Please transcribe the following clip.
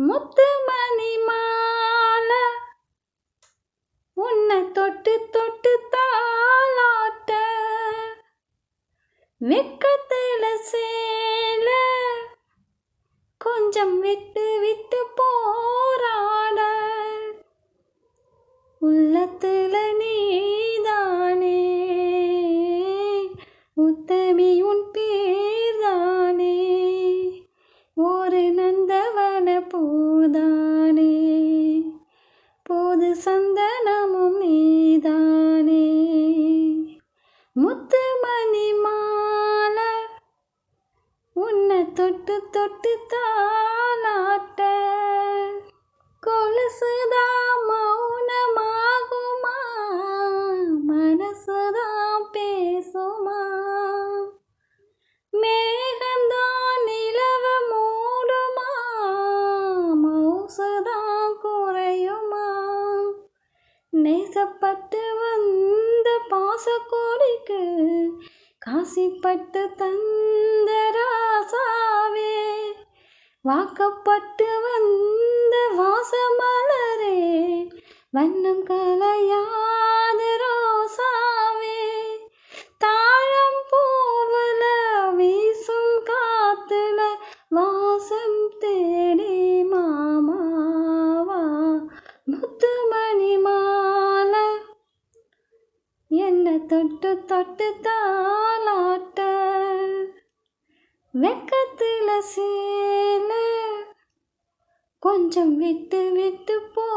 முத்துமணி மாலை. உன்னை தொட்டு தொட்டு தாளாட்ட. வெக்கத்தில சேல. கொஞ்சம் விட்டு விட்டு போராட. உள்ளத்துல நீதானே. உத்தமி உன் பி முத்து சந்தனமும் நீதானே. முத்து மணி மாலை உன்னை தொட்டு தொட்டு தாளாட்ட. கொலுசுதா மௌனமாகுமா? மனசுதான் பேசுமா? பட்டு வந்த பாசக்கோடிக்கு காசிப்பட்டு தந்த ராசாவே. வாக்கப்பட்டு வந்த வாசமலரே வண்ணம் கலை என்ன தொட்டு தொட்டு தாளாட்ட. வெக்கத்துல சேல. கொஞ்சம் விட்டு விட்டு போ